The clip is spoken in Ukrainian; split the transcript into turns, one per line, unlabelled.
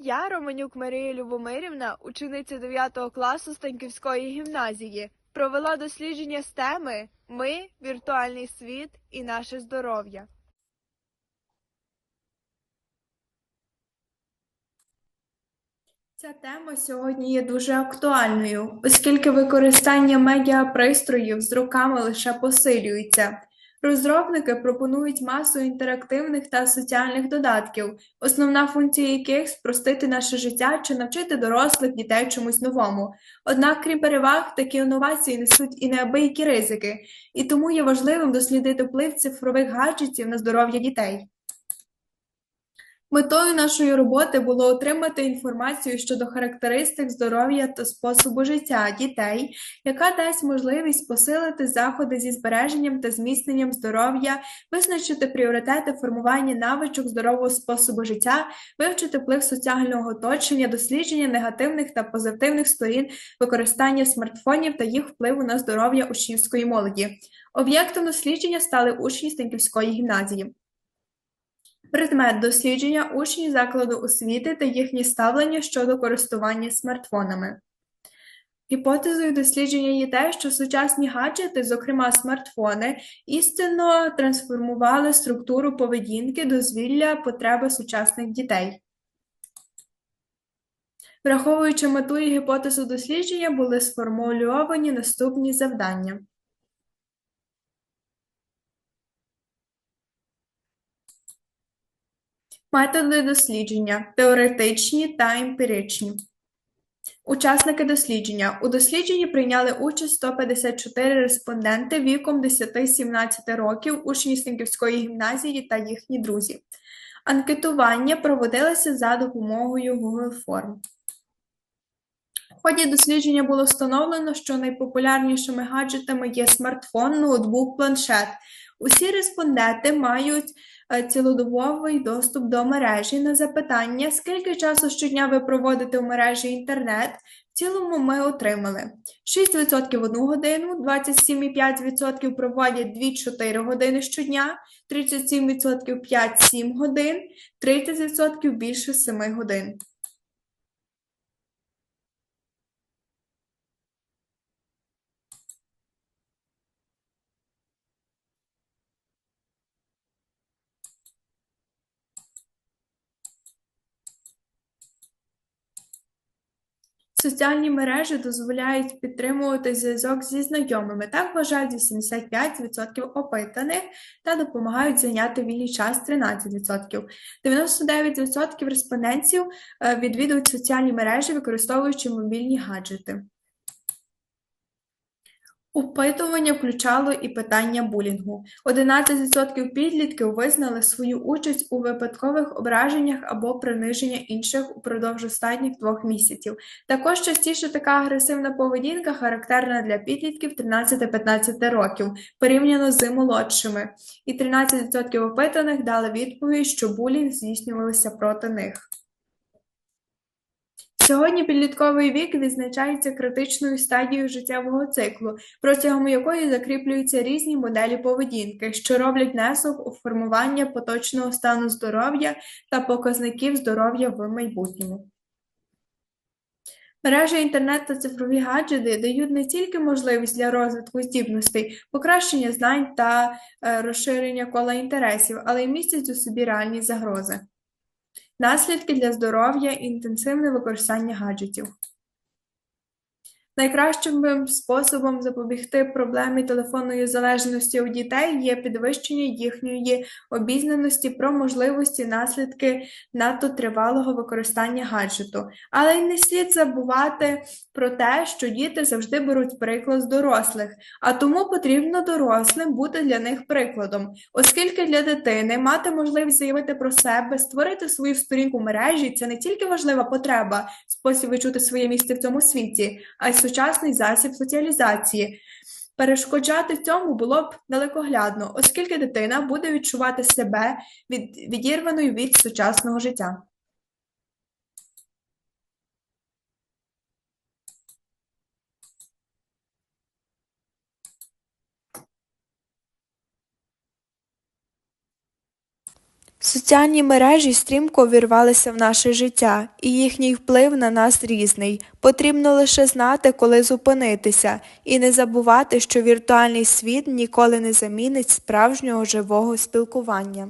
Я, Романюк Марія Любомирівна, учениця 9 класу Станківської гімназії, провела дослідження з теми Ми, віртуальний світ і наше здоров'я.
Ця тема сьогодні є дуже актуальною, оскільки використання медіапристроїв з руками лише посилюється. Розробники пропонують масу інтерактивних та соціальних додатків, основна функція яких спростити наше життя чи навчити дорослих дітей чомусь новому. Однак, крім переваг, такі інновації несуть і неабиякі ризики, і тому є важливим дослідити вплив цифрових гаджетів на здоров'я дітей. Метою нашої роботи було отримати інформацію щодо характеристик здоров'я та способу життя дітей, яка дасть можливість посилити заходи зі збереженням та зміцненням здоров'я, визначити пріоритети формування навичок здорового способу життя, вивчити вплив соціального оточення, дослідження негативних та позитивних сторін використання смартфонів та їх впливу на здоров'я учнівської молоді. Об'єктом дослідження стали учні Станківської гімназії. Предмет дослідження учні закладу освіти та їхнє ставлення щодо користування смартфонами. Гіпотезою дослідження є те, що сучасні гаджети, зокрема смартфони, істинно трансформували структуру поведінки, дозвілля, потреби сучасних дітей. Враховуючи мету і гіпотезу дослідження, були сформульовані наступні завдання. Методи дослідження теоретичні та емпіричні. Учасники дослідження. У дослідженні прийняли участь 154 респонденти віком 10-17 років учні Снігівської гімназії та їхні друзі. Анкетування проводилося за допомогою Google Form. В ході дослідження було встановлено, що найпопулярнішими гаджетами є смартфон, ноутбук, планшет. Усі респонденти мають цілодобовий доступ до мережі. На запитання, скільки часу щодня ви проводите в мережі інтернет, в цілому ми отримали 6% 1 годину, 27,5% проводять 2-4 години щодня, 37% 5-7 годин, 30% більше 7 годин. Соціальні мережі дозволяють підтримувати зв'язок зі знайомими. Так вважають 85% опитаних та допомагають зайняти вільний час 13%. 99% респондентів е, відвідують соціальні мережі, використовуючи мобільні гаджети. Опитування включало і питання булінгу. 11% підлітків визнали свою участь у випадкових ображеннях або приниження інших упродовж останніх двох місяців. Також частіше така агресивна поведінка характерна для підлітків 13-15 років, порівняно з молодшими, і 13% опитаних дали відповідь, що булінг здійснювався проти них. Сьогодні підлітковий вік відзначається критичною стадією життєвого циклу, протягом якої закріплюються різні моделі поведінки, що роблять внесок у формування поточного стану здоров'я та показників здоров'я в майбутньому. Мережа інтернет та цифрові гаджети дають не тільки можливість для розвитку здібностей, покращення знань та е, розширення кола інтересів, але й містять у собі реальні загрози. Наслідки для здоров'я інтенсивне використання гаджетів. Найкращим способом запобігти проблемі телефонної залежності у дітей є підвищення їхньої обізнаності про можливості наслідки надто тривалого використання гаджету. Але й не слід забувати про те, що діти завжди беруть приклад з дорослих, а тому потрібно дорослим бути для них прикладом, оскільки для дитини мати можливість заявити про себе, створити свою сторінку мережі це не тільки важлива потреба, спосіб відчути своє місце в цьому світі, а й сучасний засіб соціалізації. Перешкоджати цьому було б далекоглядно, оскільки дитина буде відчувати себе від, відірваною від сучасного життя.
Соціальні мережі стрімко увірвалися в наше життя, і їхній вплив на нас різний. Потрібно лише знати, коли зупинитися, і не забувати, що віртуальний світ ніколи не замінить справжнього живого спілкування.